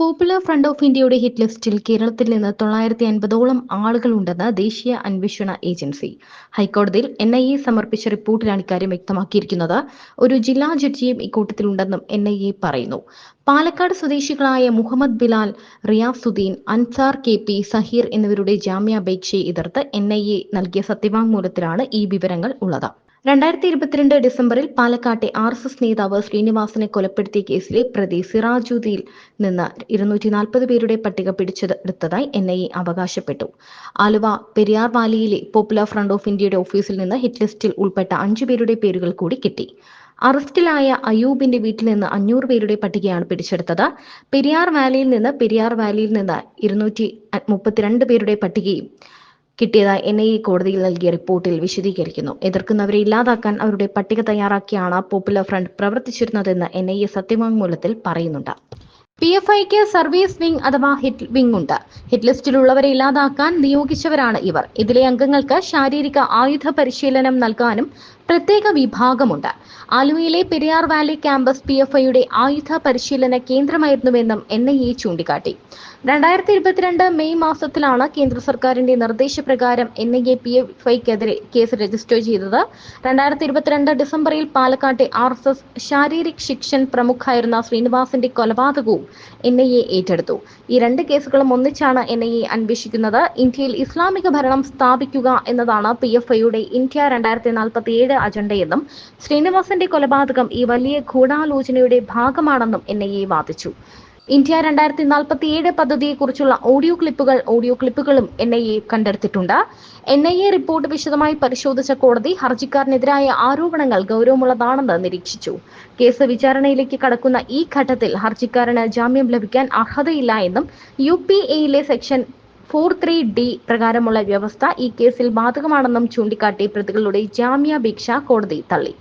Popular front of ഇന്ത്യയുടെ hit ലിസ്റ്റിൽ കേരളത്തിൽ നിന്ന് തൊള്ളായിരത്തി അൻപതോളം ആളുകളുണ്ടെന്ന് ദേശീയ അന്വേഷണ ഏജൻസി. ഹൈക്കോടതിയിൽ എൻ ഐ എ സമർപ്പിച്ച റിപ്പോർട്ടിലാണ് ഇക്കാര്യം വ്യക്തമാക്കിയിരിക്കുന്നത്. ഒരു ജില്ലാ ജഡ്ജിയും ഇക്കൂട്ടത്തിലുണ്ടെന്നും എൻ ഐ എ പറയുന്നു. പാലക്കാട് സ്വദേശികളായ മുഹമ്മദ് ബിലാൽ റിയാസുദ്ദീൻ അൻസാർ കെ പി സഹീർ എന്നിവരുടെ ജാമ്യാപേക്ഷയെ എതിർത്ത് എൻ ഐ എ നൽകിയ സത്യവാങ്മൂലത്തിലാണ് ഈ വിവരങ്ങൾ ഉള്ളത്. രണ്ടായിരത്തി ഇരുപത്തിരണ്ട് ഡിസംബറിൽ പാലക്കാട്ടെ ആർ എസ് എസ് നേതാവ് ശ്രീനിവാസനെ കൊലപ്പെടുത്തിയ കേസിലെ പ്രതി സിറാജുദ്ദീൽ നിന്ന് ഇരുന്നൂറ്റി നാൽപ്പത് പേരുടെ പട്ടിക പിടിച്ചെടുത്തതായി എൻ ഐ എ അവകാശപ്പെട്ടു. ആലുവ പെരിയാർ വാലിയിലെ പോപ്പുലർ ഫ്രണ്ട് ഓഫ് ഇന്ത്യയുടെ ഓഫീസിൽ നിന്ന് ഹിറ്റ് ലിസ്റ്റിൽ ഉൾപ്പെട്ട അഞ്ചു പേരുടെ പേരുകൾ കൂടി കിട്ടി. അറസ്റ്റിലായ അയൂബിന്റെ വീട്ടിൽ നിന്ന് അഞ്ഞൂറ് പേരുടെ പട്ടികയാണ് പിടിച്ചെടുത്തത്. പെരിയാർ വാലിയിൽ നിന്ന് പെരിയാർ വാലിയിൽ നിന്ന് ഇരുന്നൂറ്റി മുപ്പത്തിരണ്ട് പേരുടെ പട്ടികയും കിട്ടിയതായി എൻ ഐ എ കോടതിയിൽ നൽകിയ റിപ്പോർട്ടിൽ വിശദീകരിക്കുന്നു. എതിർക്കുന്നവരെ ഇല്ലാതാക്കാൻ അവരുടെ പട്ടിക തയ്യാറാക്കിയാണ് പോപ്പുലർ ഫ്രണ്ട് പ്രവർത്തിച്ചിരുന്നതെന്ന് എൻ ഐ എ സത്യവാങ്മൂലത്തിൽ പറയുന്നുണ്ട്. പി എഫ് ഐക്ക് സർവീസ് വിംഗ് അഥവാ ഹിറ്റ് വിംഗ് ഉണ്ട്. ഹിറ്റ് ലിസ്റ്റിലുള്ളവരെ ഇല്ലാതാക്കാൻ നിയോഗിച്ചവരാണ് ഇവർ. ഇതിലെ അംഗങ്ങൾക്ക് ശാരീരിക ആയുധ പരിശീലനം നൽകാനും പ്രത്യേക വിഭാഗമുണ്ട്. ആലുവയിലെ Periyar valley campus P F ഐയുടെ ആയുധ പരിശീലന കേന്ദ്രമായിരുന്നുവെന്നും എൻ ഐ എ ചൂണ്ടിക്കാട്ടി. രണ്ടായിരത്തി ഇരുപത്തിരണ്ട് മെയ് മാസത്തിലാണ് കേന്ദ്ര സർക്കാരിന്റെ നിർദ്ദേശപ്രകാരം N I A P F ഐക്കെതിരെ case register ചെയ്തത്. രണ്ടായിരത്തി ഇരുപത്തിരണ്ട് ഡിസംബറിൽ പാലക്കാട്ടെ R S S Sharirik Shikshan പ്രമുഖായിരുന്ന ശ്രീനിവാസിന്റെ കൊലപാതകവും എൻ ഐ എ ഏറ്റെടുത്തു. ഈ രണ്ട് കേസുകളും ഒന്നിച്ചാണ് എൻ ഐ എ അന്വേഷിക്കുന്നത്. ഇന്ത്യയിൽ ഇസ്ലാമിക ഭരണം സ്ഥാപിക്കുക എന്നതാണ് പി എഫ് ഐയുടെ ഇന്ത്യ രണ്ടായിരത്തി നാൽപ്പത്തി ഏഴ് അജണ്ടയെന്നും ശ്രീനിവാസന്റെ കൊലപാതകം ഈ വലിയ ഗൂഢാലോചനയുടെ ഭാഗമാണെന്നും എൻ ഐ എ വാദിച്ചു. ഇന്ത്യ രണ്ടായിരത്തി നാൽപ്പത്തി ഏഴ് പദ്ധതിയെക്കുറിച്ചുള്ള ഓഡിയോ ക്ലിപ്പുകൾ ഓഡിയോ ക്ലിപ്പുകളും എൻ ഐ എ കണ്ടെടുത്തിട്ടുണ്ട്. എൻ ഐ എ റിപ്പോർട്ട് വിശദമായി പരിശോധിച്ച കോടതി ഹർജിക്കാരനെതിരായ ആരോപണങ്ങൾ ഗൗരവമുള്ളതാണെന്ന് നിരീക്ഷിച്ചു. കേസ് വിചാരണയിലേക്ക് കടക്കുന്ന ഈ ഘട്ടത്തിൽ ഹർജിക്കാരന് ജാമ്യം ലഭിക്കാൻ അർഹതയില്ല എന്നും യു പി എയിലെ സെക്ഷൻ ഫോർ ത്രീ ഡി പ്രകാരമുള്ള വ്യവസ്ഥ ഈ കേസിൽ ബാധകമാണെന്നും ചൂണ്ടിക്കാട്ടി പ്രതികളുടെ ജാമ്യാപേക്ഷ കോടതി തള്ളി.